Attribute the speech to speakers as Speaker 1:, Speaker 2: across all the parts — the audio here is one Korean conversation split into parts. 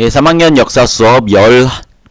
Speaker 1: 예, 3학년 역사 수업 열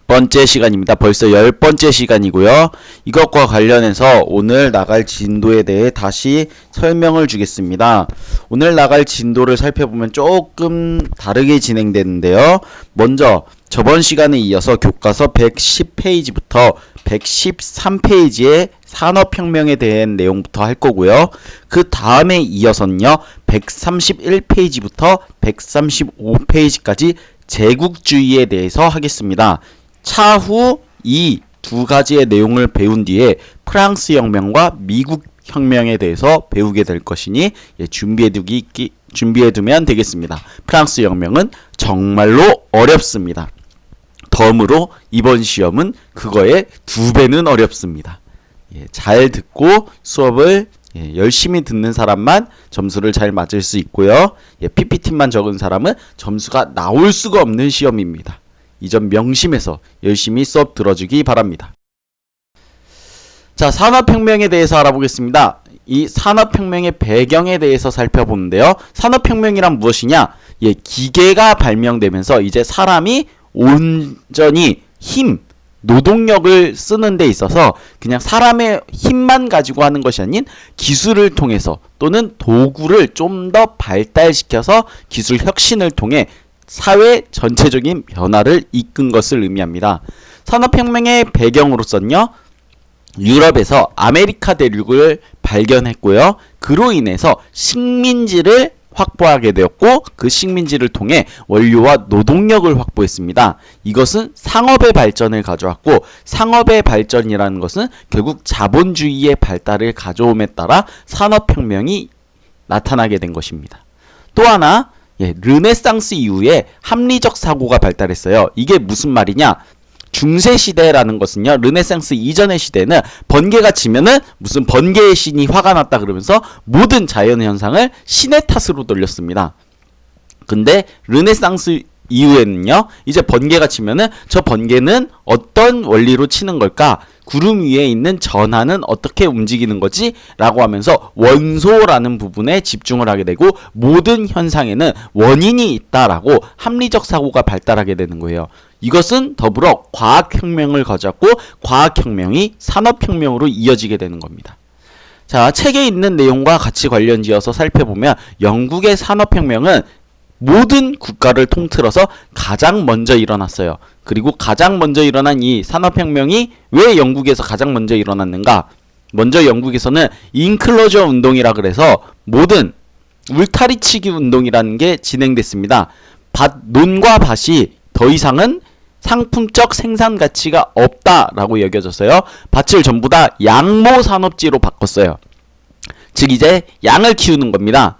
Speaker 1: 번째 시간입니다. 벌써 열 번째 시간이고요. 이것과 관련해서 오늘 나갈 진도에 대해 다시 설명을 주겠습니다. 오늘 나갈 진도를 살펴보면 조금 다르게 진행되는데요. 먼저 저번 시간에 이어서 교과서 110페이지부터 113페이지의 산업혁명에 대한 내용부터 할 거고요. 그 다음에 이어서는요, 131페이지부터 135페이지까지 제국주의에 대해서 하겠습니다. 차후 이 두 가지의 내용을 배운 뒤에 프랑스 혁명과 미국 혁명에 대해서 배우게 될 것이니 예, 준비해두기 준비해두면 되겠습니다. 프랑스 혁명은 정말로 어렵습니다. 덤으로 이번 시험은 그거의 두 배는 어렵습니다. 예, 잘 듣고 수업을 예, 열심히 듣는 사람만 점수를 잘 맞을 수 있고요. 예, PPT만 적은 사람은 점수가 나올 수가 없는 시험입니다. 이 점 명심해서 열심히 수업 들어주기 바랍니다. 자, 산업혁명에 대해서 알아보겠습니다. 이 산업혁명의 배경에 대해서 살펴보는데요. 산업혁명이란 무엇이냐? 예, 기계가 발명되면서 이제 사람이 온전히 힘, 노동력을 쓰는 데 있어서 그냥 사람의 힘만 가지고 하는 것이 아닌 기술을 통해서 또는 도구를 좀 더 발달시켜서 기술 혁신을 통해 사회 전체적인 변화를 이끈 것을 의미합니다. 산업혁명의 배경으로서는요. 유럽에서 아메리카 대륙을 발견했고요. 그로 인해서 식민지를 확보하게 되었고 그 식민지를 통해 원료와 노동력을 확보했습니다. 이것은 상업의 발전을 가져왔고 상업의 발전이라는 것은 결국 자본주의의 발달을 가져옴에 따라 산업혁명이 나타나게 된 것입니다. 또 하나 예, 르네상스 이후에 합리적 사고가 발달했어요. 이게 무슨 말이냐? 중세 시대라는 것은요. 르네상스 이전의 시대는 번개가 치면은 무슨 번개의 신이 화가 났다 그러면서 모든 자연 현상을 신의 탓으로 돌렸습니다. 근데 르네상스 이후에는요. 이제 번개가 치면은 저 번개는 어떤 원리로 치는 걸까? 구름 위에 있는 전하는 어떻게 움직이는 거지? 라고 하면서 원소라는 부분에 집중을 하게 되고 모든 현상에는 원인이 있다라고 합리적 사고가 발달하게 되는 거예요. 이것은 더불어 과학혁명을 가졌고 과학혁명이 산업혁명으로 이어지게 되는 겁니다. 자, 책에 있는 내용과 같이 관련지어서 살펴보면 영국의 산업혁명은 모든 국가를 통틀어서 가장 먼저 일어났어요. 그리고 가장 먼저 일어난 이 산업혁명이 왜 영국에서 가장 먼저 일어났는가? 먼저 영국에서는 인클로저 운동이라 그래서 모든 울타리치기 운동이라는 게 진행됐습니다. 밭, 논과 밭이 더 이상은 상품적 생산 가치가 없다라고 여겨졌어요. 밭을 전부 다 양모 산업지로 바꿨어요. 즉 이제 양을 키우는 겁니다.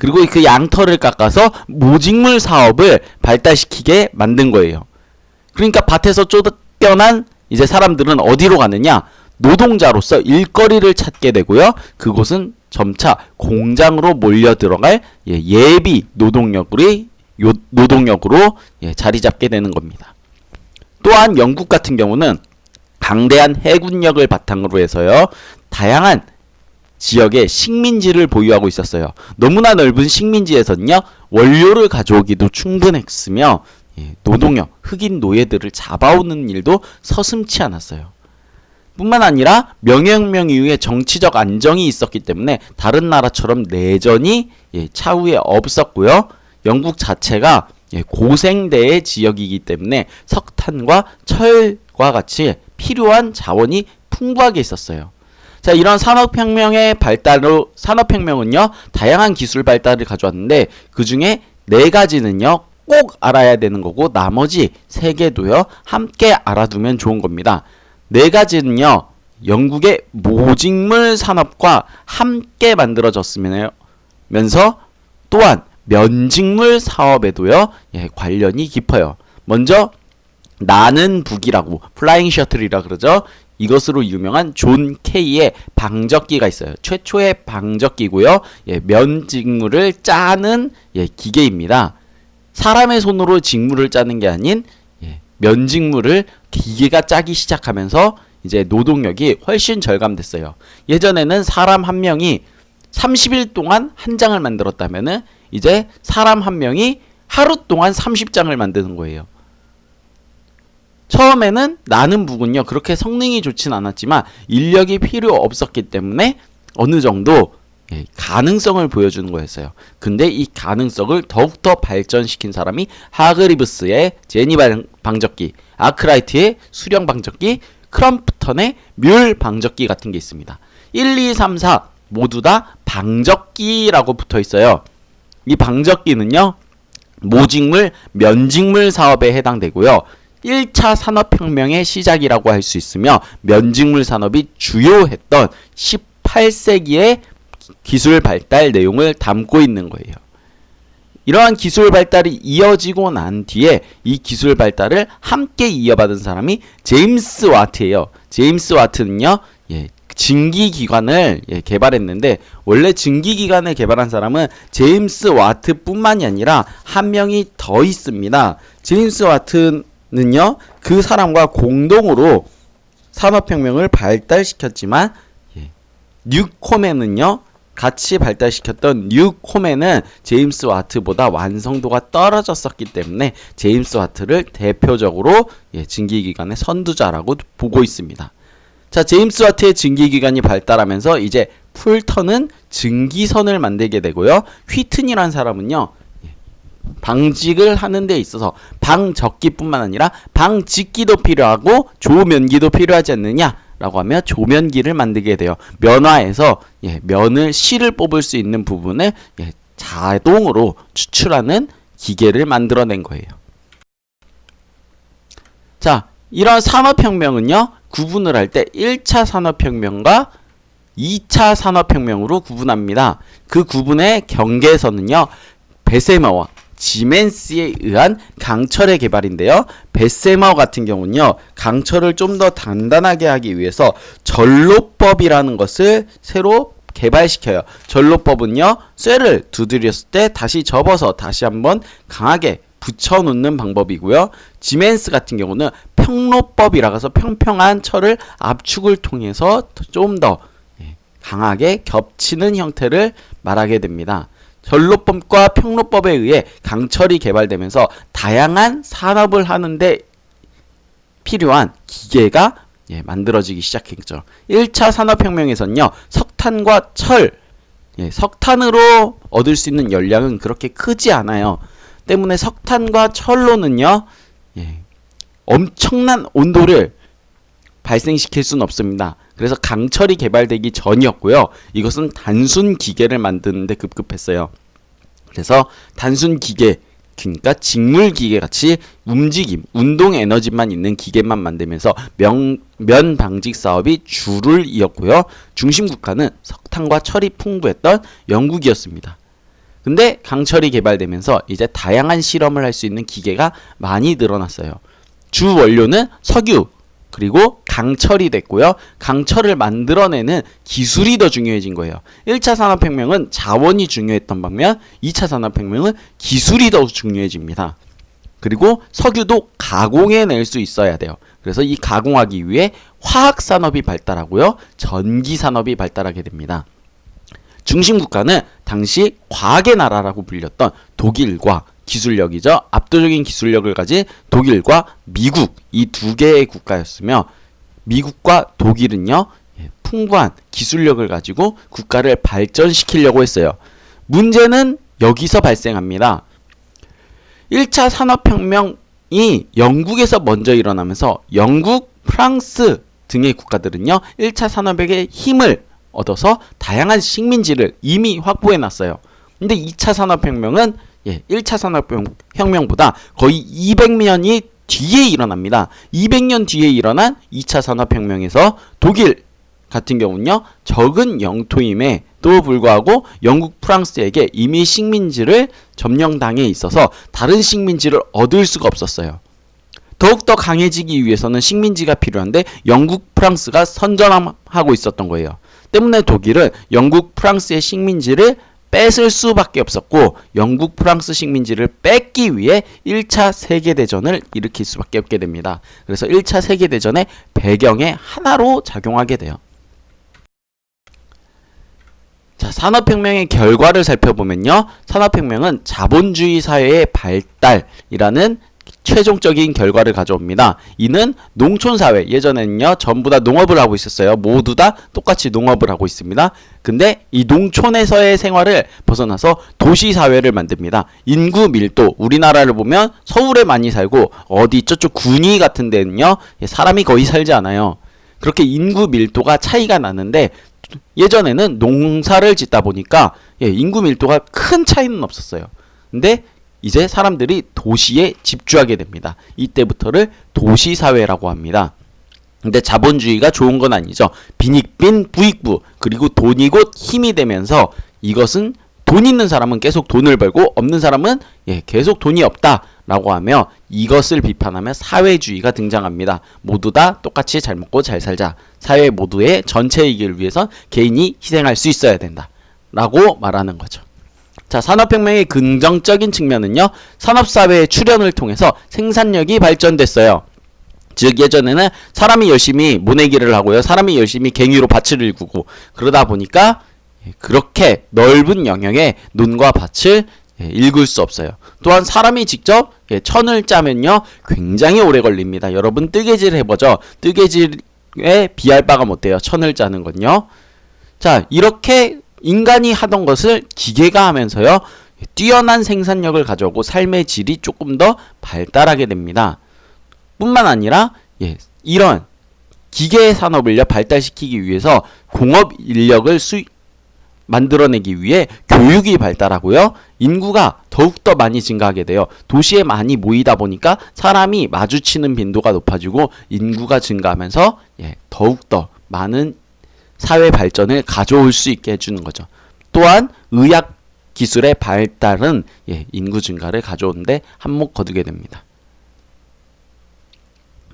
Speaker 1: 그리고 그 양털을 깎아서 모직물 사업을 발달시키게 만든 거예요. 그러니까 밭에서 쫓겨난 이제 사람들은 어디로 가느냐? 노동자로서 일거리를 찾게 되고요. 그곳은 점차 공장으로 몰려 들어갈 예, 비 노동력으로 노동력으로 예, 자리 잡게 되는 겁니다. 또한 영국 같은 경우는 강대한 해군력을 바탕으로 해서요. 다양한 지역에 식민지를 보유하고 있었어요. 너무나 넓은 식민지에서는요. 원료를 가져오기도 충분했으며 예, 노동력, 흑인 노예들을 잡아오는 일도 서슴치 않았어요. 뿐만 아니라 명예혁명 이후에 정치적 안정이 있었기 때문에 다른 나라처럼 내전이 예, 차후에 없었고요. 영국 자체가 예, 고생대의 지역이기 때문에 석탄과 철과 같이 필요한 자원이 풍부하게 있었어요. 자, 이런 산업혁명의 발달로, 산업혁명은요, 다양한 기술 발달을 가져왔는데, 그 중에 네 가지는요, 꼭 알아야 되는 거고, 나머지 세 개도요, 함께 알아두면 좋은 겁니다. 네 가지는요, 영국의 모직물 산업과 함께 만들어졌으면서 또한 면직물 사업에도요, 예, 관련이 깊어요. 먼저, 나는 북이라고, 플라잉 셔틀이라 그러죠. 이것으로 유명한 존 K의 방적기가 있어요. 최초의 방적기고요. 예, 면 직물을 짜는 예, 기계입니다. 사람의 손으로 직물을 짜는 게 아닌 예, 면 직물을 기계가 짜기 시작하면서 이제 노동력이 훨씬 절감됐어요. 예전에는 사람 한 명이 30일 동안 한 장을 만들었다면은 이제 사람 한 명이 하루 동안 30장을 만드는 거예요. 처음에는 나는 북은요 그렇게 성능이 좋진 않았지만 인력이 필요 없었기 때문에 어느 정도 예, 가능성을 보여주는 거였어요. 근데 이 가능성을 더욱더 발전시킨 사람이 하그리브스의 제니 방- 방적기, 아크라이트의 수령 방적기, 크럼프턴의 뮬 방적기 같은 게 있습니다. 1, 2, 3, 4 모두 다 방적기라고 붙어 있어요. 이 방적기는요, 모직물, 면직물 사업에 해당되고요. 1차 산업혁명의 시작이라고 할 수 있으며 면직물 산업이 주요했던 18세기의 기술 발달 내용을 담고 있는 거예요. 이러한 기술 발달이 이어지고 난 뒤에 이 기술 발달을 함께 이어받은 사람이 제임스 와트예요. 제임스 와트는요, 예, 증기기관을 예, 개발했는데 원래 증기기관을 개발한 사람은 제임스 와트뿐만이 아니라 한 명이 더 있습니다. 제임스 와트 는요, 그 사람과 공동으로 산업혁명을 발달시켰지만 예, 뉴코멘은요 같이 발달시켰던 뉴코멘은 제임스 와트보다 완성도가 떨어졌었기 때문에 제임스 와트를 대표적으로 예, 증기기관의 선두자라고 보고 있습니다. 자, 제임스 와트의 증기기관이 발달하면서 이제 풀턴은 증기선을 만들게 되고요. 휘튼이라는 사람은요. 예, 방직을 하는 데 있어서 방적기뿐만 아니라 방직기도 필요하고 조면기도 필요하지 않느냐? 라고 하면 조면기를 만들게 돼요. 면화에서 예, 면을 실을 뽑을 수 있는 부분을 예, 자동으로 추출하는 기계를 만들어낸 거예요. 자, 이런 산업혁명은요, 구분을 할 때 1차 산업혁명과 2차 산업혁명으로 구분합니다. 그 구분의 경계선은요, 베세머와 지멘스에 의한 강철의 개발인데요. 베세머 같은 경우는요, 강철을 좀 더 단단하게 하기 위해서 전로법이라는 것을 새로 개발시켜요. 전로법은요, 쇠를 두드렸을 때 다시 접어서 다시 한번 강하게 붙여놓는 방법이고요. 지멘스 같은 경우는 평로법이라 해서 평평한 철을 압축을 통해서 좀더 예, 강하게 겹치는 형태를 말하게 됩니다. 전로법과 평로법에 의해 강철이 개발되면서 다양한 산업을 하는데 필요한 기계가 예, 만들어지기 시작했죠. 1차 산업혁명에서는요, 석탄과 철, 예, 석탄으로 얻을 수 있는 열량은 그렇게 크지 않아요. 때문에 석탄과 철로는요, 예, 엄청난 온도를 발생시킬 수는 없습니다. 그래서 강철이 개발되기 전이었고요. 이것은 단순 기계를 만드는데 급급했어요. 그래서 단순 기계, 그러니까 직물 기계 같이 움직임, 운동 에너지만 있는 기계만 만들면서 명, 면 방직 사업이 주를 이었고요. 중심 국가는 석탄과 철이 풍부했던 영국이었습니다. 근데 강철이 개발되면서 이제 다양한 실험을 할 수 있는 기계가 많이 늘어났어요. 주 원료는 석유, 그리고 강철이 됐고요. 강철을 만들어내는 기술이 더 중요해진 거예요. 1차 산업혁명은 자원이 중요했던 반면 2차 산업혁명은 기술이 더 중요해집니다. 그리고 석유도 가공해낼 수 있어야 돼요. 그래서 이 가공하기 위해 화학산업이 발달하고요. 전기산업이 발달하게 됩니다. 중심 국가는 당시 과학의 나라라고 불렸던 독일과 기술력이죠. 압도적인 기술력을 가진 독일과 미국 이 두 개의 국가였으며 미국과 독일은요 예, 풍부한 기술력을 가지고 국가를 발전시키려고 했어요. 문제는 여기서 발생합니다. 1차 산업혁명이 영국에서 먼저 일어나면서 영국, 프랑스 등의 국가들은요 1차 산업의 힘을 얻어서 다양한 식민지를 이미 확보해 놨어요. 근데 2차 산업혁명은 예, 1차 산업혁명보다 거의 200년이 뒤에 일어납니다. 200년 뒤에 일어난 2차 산업혁명에서 독일 같은 경우는요, 적은 영토임에도 불구하고 영국, 프랑스에게 이미 식민지를 점령당해 있어서 다른 식민지를 얻을 수가 없었어요. 더욱더 강해지기 위해서는 식민지가 필요한데 영국, 프랑스가 선전하고 있었던 거예요. 때문에 독일은 영국, 프랑스의 식민지를 뺏을 수밖에 없었고 영국, 프랑스 식민지를 뺏기 위해 1차 세계대전을 일으킬 수밖에 없게 됩니다. 그래서 1차 세계대전의 배경의 하나로 작용하게 돼요. 자, 산업혁명의 결과를 살펴보면요. 산업혁명은 자본주의 사회의 발달이라는 최종적인 결과를 가져옵니다. 이는 농촌사회, 예전에는요, 전부 다 농업을 하고 있었어요. 모두 다 똑같이 농업을 하고 있습니다. 근데 이 농촌에서의 생활을 벗어나서 도시사회를 만듭니다. 인구 밀도, 우리나라를 보면 서울에 많이 살고, 어디 저쪽 군위 같은 데는요, 사람이 거의 살지 않아요. 그렇게 인구 밀도가 차이가 나는데, 예전에는 농사를 짓다 보니까, 예, 인구 밀도가 큰 차이는 없었어요. 근데 이제 사람들이 도시에 집중하게 됩니다. 이때부터를 도시사회라고 합니다. 근데 자본주의가 좋은 건 아니죠. 빈익빈 부익부 그리고 돈이 곧 힘이 되면서 이것은 돈 있는 사람은 계속 돈을 벌고 없는 사람은 예, 계속 돈이 없다라고 하며 이것을 비판하며 사회주의가 등장합니다. 모두 다 똑같이 잘 먹고 잘 살자. 사회 모두의 전체 이익을 위해서 개인이 희생할 수 있어야 된다. 라고 말하는 거죠. 자, 산업혁명의 긍정적인 측면은요, 산업사회의 출현을 통해서 생산력이 발전됐어요. 즉, 예전에는 사람이 열심히 모내기를 하고요, 사람이 열심히 갱이로 밭을 일구고, 그러다 보니까 그렇게 넓은 영역에 논과 밭을 예, 일굴 수 없어요. 또한 사람이 직접 예, 천을 짜면요, 굉장히 오래 걸립니다. 여러분, 뜨개질 해보죠. 뜨개질에 비할 바가 못돼요. 천을 짜는 건요. 자, 이렇게 인간이 하던 것을 기계가 하면서요. 뛰어난 생산력을 가져오고 삶의 질이 조금 더 발달하게 됩니다. 뿐만 아니라 예, 이런 기계 산업을요 발달시키기 위해서 공업 인력을 수 만들어내기 위해 교육이 발달하고요. 인구가 더욱더 많이 증가하게 돼요. 도시에 많이 모이다 보니까 사람이 마주치는 빈도가 높아지고 인구가 증가하면서 예, 더욱더 많은 사회 발전을 가져올 수 있게 해주는 거죠. 또한 의학 기술의 발달은 예, 인구 증가를 가져오는데 한몫 거두게 됩니다.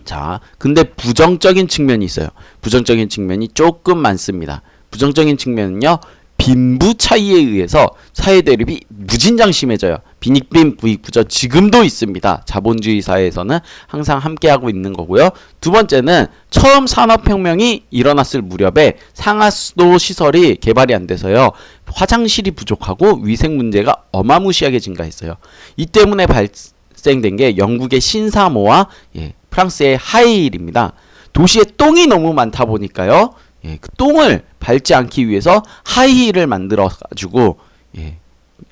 Speaker 1: 자, 근데 부정적인 측면이 있어요. 부정적인 측면이 조금 많습니다. 부정적인 측면은요, 빈부 차이에 의해서 사회 대립이 무진장 심해져요. 빈익빈 부익부죠. 지금도 있습니다. 자본주의 사회에서는 항상 함께하고 있는 거고요. 두 번째는 처음 산업혁명이 일어났을 무렵에 상하수도 시설이 개발이 안 돼서요. 화장실이 부족하고 위생 문제가 어마무시하게 증가했어요. 이 때문에 발생된 게 영국의 신사모와 예, 프랑스의 하이힐입니다. 도시에 똥이 너무 많다 보니까요. 예, 그 똥을 밟지 않기 위해서 하이힐을 만들어 가지고 예,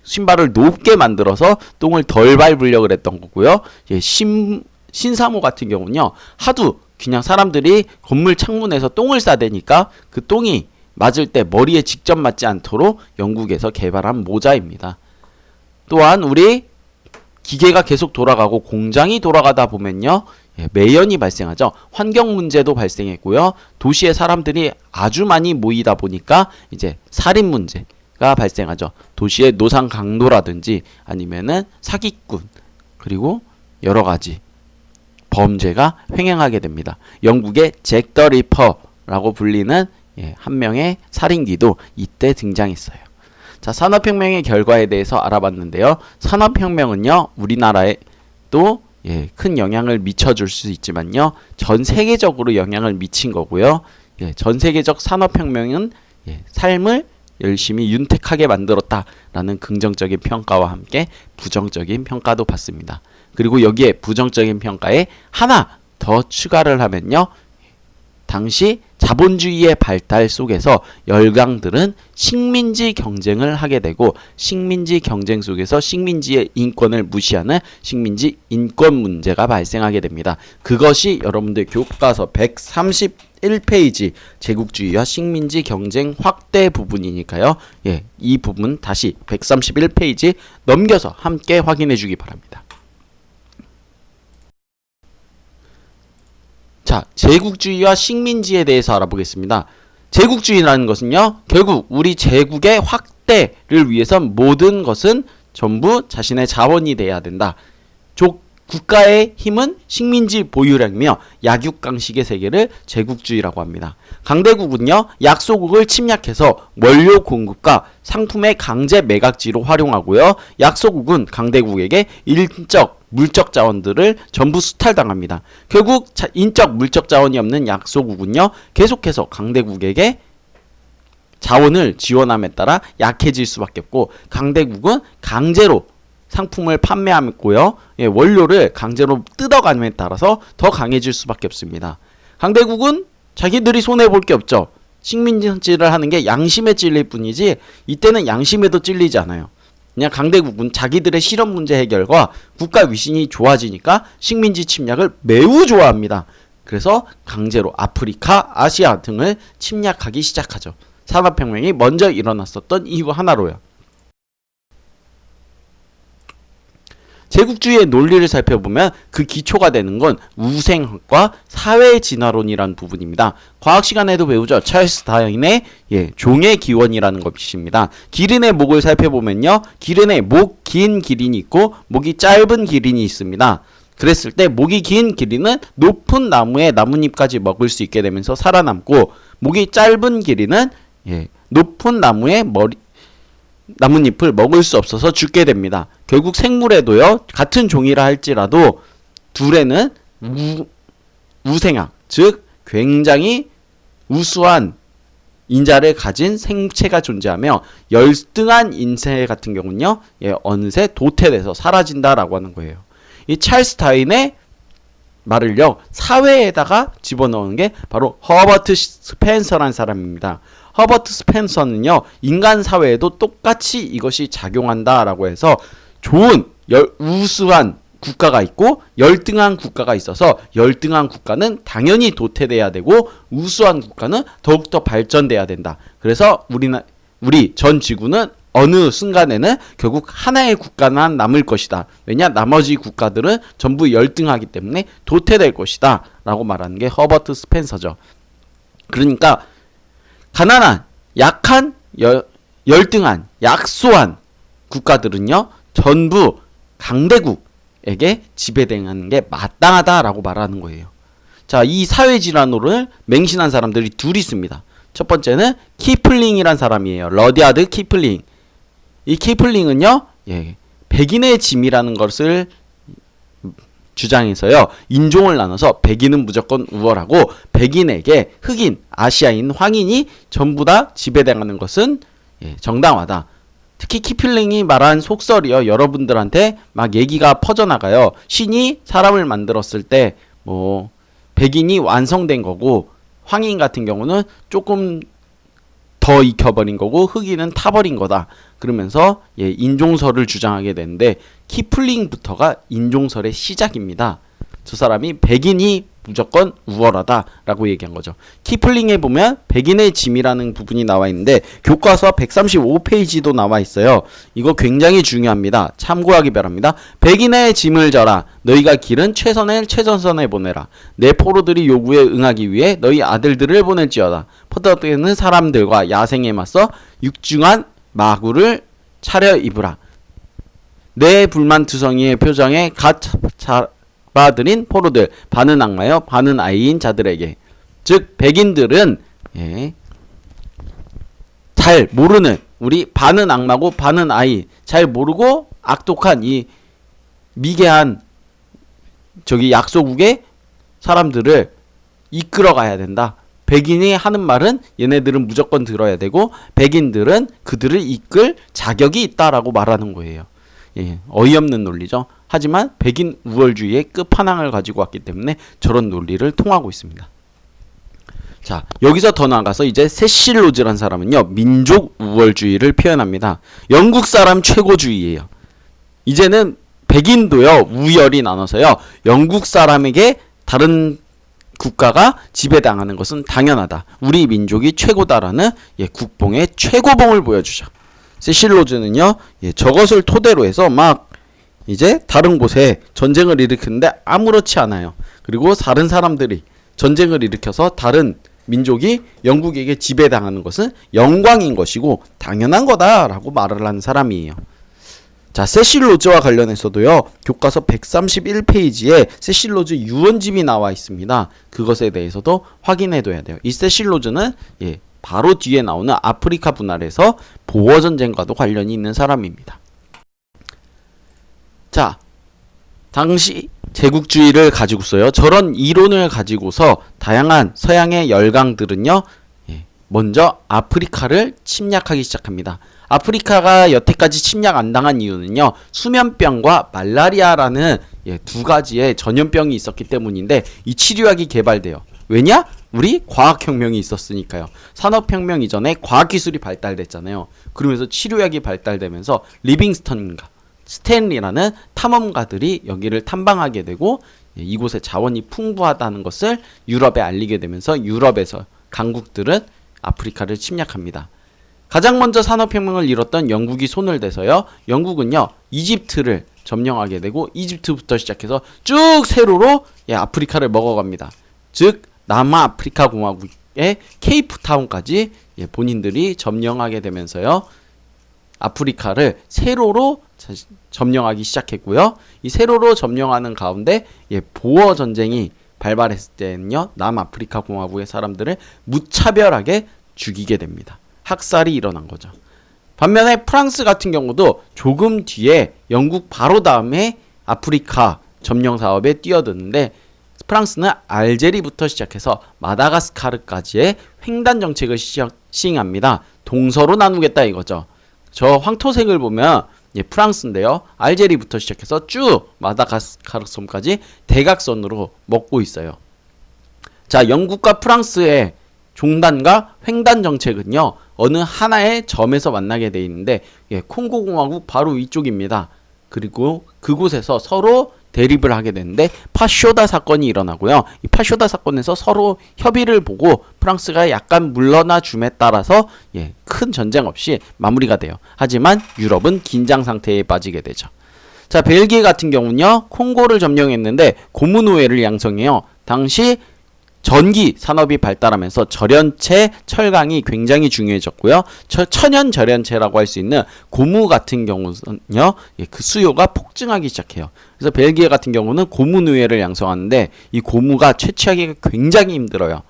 Speaker 1: 신발을 높게 만들어서 똥을 덜 밟으려고 그랬던 거고요. 예, 신, 신사모 같은 경우는요. 하도 그냥 사람들이 건물 창문에서 똥을 싸대니까 그 똥이 맞을 때 머리에 직접 맞지 않도록 영국에서 개발한 모자입니다. 또한 우리 기계가 계속 돌아가고 공장이 돌아가다 보면요. 예, 매연이 발생하죠. 환경 문제도 발생했고요. 도시에 사람들이 아주 많이 모이다 보니까 이제 살인 문제가 발생하죠. 도시의 노상 강도라든지 아니면은 사기꾼 그리고 여러 가지 범죄가 횡행하게 됩니다. 영국의 잭 더 리퍼라고 불리는 예, 한 명의 살인귀도 이때 등장했어요. 자, 산업혁명의 결과에 대해서 알아봤는데요. 산업혁명은요, 우리나라에도 예, 큰 영향을 미쳐줄 수 있지만요. 전 세계적으로 영향을 미친 거고요. 예, 전 세계적 산업혁명은 예, 삶을 열심히 윤택하게 만들었다라는 긍정적인 평가와 함께 부정적인 평가도 받습니다. 그리고 여기에 부정적인 평가에 하나 더 추가를 하면요. 당시 자본주의의 발달 속에서 열강들은 식민지 경쟁을 하게 되고 식민지 경쟁 속에서 식민지의 인권을 무시하는 식민지 인권 문제가 발생하게 됩니다. 그것이 여러분들 교과서 131페이지 제국주의와 식민지 경쟁 확대 부분이니까요. 예, 이 부분 다시 131페이지 넘겨서 함께 확인해 주기 바랍니다. 자, 제국주의와 식민지에 대해서 알아보겠습니다. 제국주의라는 것은요, 결국 우리 제국의 확대를 위해서 모든 것은 전부 자신의 자원이 돼야 된다. 조, 국가의 힘은 식민지 보유량이며 약육강식의 세계를 제국주의라고 합니다. 강대국은요, 약소국을 침략해서 원료 공급과 상품의 강제 매각지로 활용하고요, 약소국은 강대국에게 일적 물적 자원들을 전부 수탈당합니다. 결국 인적 물적 자원이 없는 약소국은요. 계속해서 강대국에게 자원을 지원함에 따라 약해질 수밖에 없고 강대국은 강제로 상품을 판매하고요. 예, 원료를 강제로 뜯어감에 따라서 더 강해질 수밖에 없습니다. 강대국은 자기들이 손해 볼 게 없죠. 식민지를 하는 게 양심에 찔릴 뿐이지 이때는 양심에도 찔리지 않아요. 그냥 강대국은 자기들의 실업 문제 해결과 국가 위신이 좋아지니까 식민지 침략을 매우 좋아합니다. 그래서 강제로 아프리카, 아시아 등을 침략하기 시작하죠. 산업혁명이 먼저 일어났었던 이유 하나로요. 제국주의의 논리를 살펴보면 그 기초가 되는 건 우생학과 사회 진화론이라는 부분입니다. 과학 시간에도 배우죠. 찰스 다인의 예, 종의 기원이라는 것입니다. 기린의 목을 살펴보면요. 기린의 목 긴 기린이 있고 목이 짧은 기린이 있습니다. 그랬을 때 목이 긴 기린은 높은 나무의 나뭇잎까지 먹을 수 있게 되면서 살아남고 목이 짧은 기린은 예, 높은 나무의 머리 나뭇잎을 먹을 수 없어서 죽게 됩니다. 결국 생물에도요 같은 종이라 할지라도 둘에는 우, 우생학 즉 굉장히 우수한 인자를 가진 생체가 존재하며 열등한 인체 같은 경우는요 예, 어느새 도태돼서 사라진다라고 하는 거예요. 이 찰스 다인의 말을요 사회에다가 집어넣은 게 바로 허버트 스펜서라는 사람입니다. 허버트 스펜서는요 인간 사회에도 똑같이 이것이 작용한다라고 해서 좋은 열, 우수한 국가가 있고 열등한 국가가 있어서 열등한 국가는 당연히 도태돼야 되고 우수한 국가는 더욱더 발전돼야 된다. 그래서 우리나 우리 전 지구는 어느 순간에는 결국 하나의 국가만 남을 것이다. 왜냐? 나머지 국가들은 전부 열등하기 때문에 도태될 것이다. 라고 말하는 게 허버트 스펜서죠. 그러니까 가난한, 약한, 열, 열등한, 약소한 국가들은요. 전부 강대국에게 지배당하는 게 마땅하다라고 말하는 거예요. 자, 이 사회질환으로 맹신한 사람들이 둘 있습니다. 첫 번째는 키플링이란 사람이에요. 러디아드 키플링. 이 키플링은요, 예, 백인의 짐이라는 것을 주장해서요, 인종을 나눠서 백인은 무조건 우월하고, 백인에게 흑인, 아시아인, 황인이 전부 다 지배당하는 것은 예, 정당하다. 특히 키플링이 말한 속설이요, 여러분들한테 막 얘기가 퍼져나가요. 신이 사람을 만들었을 때, 뭐, 백인이 완성된 거고, 황인 같은 경우는 조금 더 익혀버린 거고 흑인은 타버린 거다. 그러면서 예, 인종설을 주장하게 되는데 키플링부터가 인종설의 시작입니다. 저 사람이 백인이 무조건 우월하다라고 얘기한 거죠. 키플링에 보면 백인의 짐이라는 부분이 나와 있는데 교과서 135페이지도 나와 있어요. 이거 굉장히 중요합니다. 참고하기 바랍니다. 백인의 짐을 져라. 너희가 길은 최선을 최전선에 보내라. 내 포로들이 요구에 응하기 위해 너희 아들들을 보낼지어다. 포도되는 사람들과 야생에 맞서 육중한 마구를 차려 입으라. 내 불만투성이의 표정에 갓잡 아들인 포로들 반은 악마여 반은 아이인 자들에게 즉 백인들은 예, 잘 모르는 우리 반은 악마고 반은 아이 잘 모르고 악독한 이 미개한 저기 약소국의 사람들을 이끌어 가야 된다. 백인이 하는 말은 얘네들은 무조건 들어야 되고 백인들은 그들을 이끌 자격이 있다라고 말하는 거예요. 예, 어이없는 논리죠. 하지만 백인 우월주의의 끝판왕을 가지고 왔기 때문에 저런 논리를 통하고 있습니다. 자, 여기서 더 나아가서 이제 세실 로즈란 사람은요, 민족 우월주의를 표현합니다. 영국 사람 최고주의예요. 이제는 백인도요, 우열이 나눠서요, 영국 사람에게 다른 국가가 지배당하는 것은 당연하다. 우리 민족이 최고다라는 예, 국뽕의 최고봉을 보여주죠. 세실 로즈는요, 예, 저것을 토대로 해서 막 이제 다른 곳에 전쟁을 일으키는데 아무렇지 않아요. 그리고 다른 사람들이 전쟁을 일으켜서 다른 민족이 영국에게 지배당하는 것은 영광인 것이고 당연한 거다라고 말을 하는 사람이에요. 자, 세실 로즈와 관련해서도요. 교과서 131페이지에 세실 로즈 유언집이 나와 있습니다. 그것에 대해서도 확인해 둬야 돼요. 이 세실 로즈는 예, 바로 뒤에 나오는 아프리카 분할에서 보어 전쟁과도 관련이 있는 사람입니다. 자, 당시 제국주의를 가지고서요. 저런 이론을 가지고서 다양한 서양의 열강들은요. 예, 먼저 아프리카를 침략하기 시작합니다. 아프리카가 여태까지 침략 안 당한 이유는요. 수면병과 말라리아라는 예, 두 가지의 전염병이 있었기 때문인데 이 치료약이 개발돼요. 왜냐? 우리 과학혁명이 있었으니까요. 산업혁명 이전에 과학기술이 발달됐잖아요. 그러면서 치료약이 발달되면서 리빙스턴인가 스탠리라는 탐험가들이 여기를 탐방하게 되고 예, 이곳에 자원이 풍부하다는 것을 유럽에 알리게 되면서 유럽에서 강국들은 아프리카를 침략합니다. 가장 먼저 산업혁명을 이뤘던 영국이 손을 대서요. 영국은요 이집트를 점령하게 되고 이집트부터 시작해서 쭉 세로로 예, 아프리카를 먹어갑니다. 즉 남아프리카 공화국의 케이프타운까지 예, 본인들이 점령하게 되면서요. 아프리카를 세로로 자- 점령하기 시작했고요. 이 세로로 점령하는 가운데 예, 보어 전쟁이 발발했을 때는요. 남아프리카 공화국의 사람들을 무차별하게 죽이게 됩니다. 학살이 일어난 거죠. 반면에 프랑스 같은 경우도 조금 뒤에 영국 바로 다음에 아프리카 점령 사업에 뛰어드는데 프랑스는 알제리부터 시작해서 마다가스카르까지의 횡단 정책을 시행합니다. 동서로 나누겠다 이거죠. 저 황토색을 보면 예, 프랑스인데요. 알제리부터 시작해서 쭉 마다가스카르 섬까지 대각선으로 먹고 있어요. 자, 영국과 프랑스의 종단과 횡단 정책은요. 어느 하나의 점에서 만나게 돼 있는데 예, 콩고 공화국 바로 위쪽입니다. 그리고 그곳에서 서로 대립을 하게 되는데 파쇼다 사건이 일어나고요. 이 파쇼다 사건에서 서로 협의를 보고 프랑스가 약간 물러나 줌에 따라서 예, 큰 전쟁 없이 마무리가 돼요. 하지만 유럽은 긴장 상태에 빠지게 되죠. 자, 벨기에 같은 경우는요. 콩고를 점령했는데 고무노예를 양성해요. 당시 전기 산업이 발달하면서 절연체 철강이 굉장히 중요해졌고요. 철- 천연 절연체라고 할 수 있는 고무 같은 경우는요, 예, 그 수요가 폭증하기 시작해요. 그래서 벨기에 같은 경우는 고무 노예를 양성하는데 이 고무가 채취하기가 굉장히 힘들어요.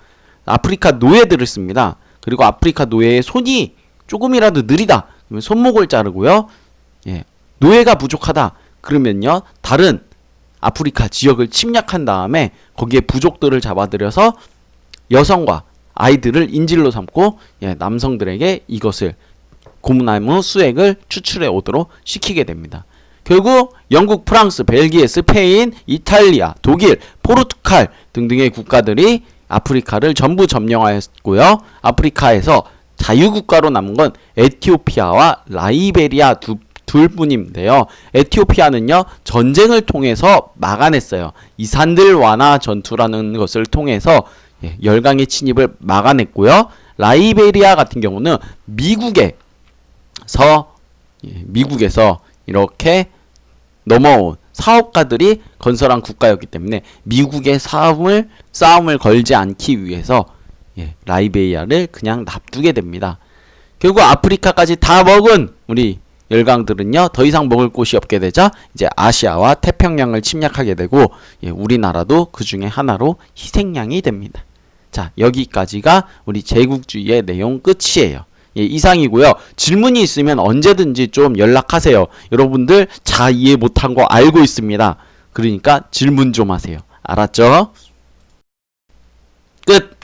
Speaker 1: 아프리카 노예들을 씁니다. 그리고 아프리카 노예의 손이 조금이라도 느리다. 그러면 손목을 자르고요. 예, 노예가 부족하다. 그러면요, 다른 아프리카 지역을 침략한 다음에 거기에 부족들을 잡아들여서 여성과 아이들을 인질로 삼고 예, 남성들에게 이것을 고무나무 수액을 추출해 오도록 시키게 됩니다. 결국 영국, 프랑스, 벨기에, 스페인, 이탈리아, 독일, 포르투갈 등등의 국가들이 아프리카를 전부 점령하였고요. 아프리카에서 자유국가로 남은 건 에티오피아와 라이베리아 두 둘 뿐인데요. 에티오피아는요 전쟁을 통해서 막아냈어요. 이산들 완화 전투라는 것을 통해서 예, 열강의 침입을 막아냈고요. 라이베리아 같은 경우는 미국에서 예, 미국에서 이렇게 넘어온 사업가들이 건설한 국가였기 때문에 미국의 싸움을 싸움을 걸지 않기 위해서 예, 라이베리아를 그냥 놔두게 됩니다. 결국 아프리카까지 다 먹은 우리 열강들은요 더 이상 먹을 곳이 없게 되자 이제 아시아와 태평양을 침략하게 되고 예, 우리나라도 그 중에 하나로 희생양이 됩니다. 자 여기까지가 우리 제국주의의 내용 끝이에요. 예, 이상이고요. 질문이 있으면 언제든지 좀 연락하세요. 여러분들 잘 이해 못한 거 알고 있습니다. 그러니까 질문 좀 하세요. 알았죠? 끝!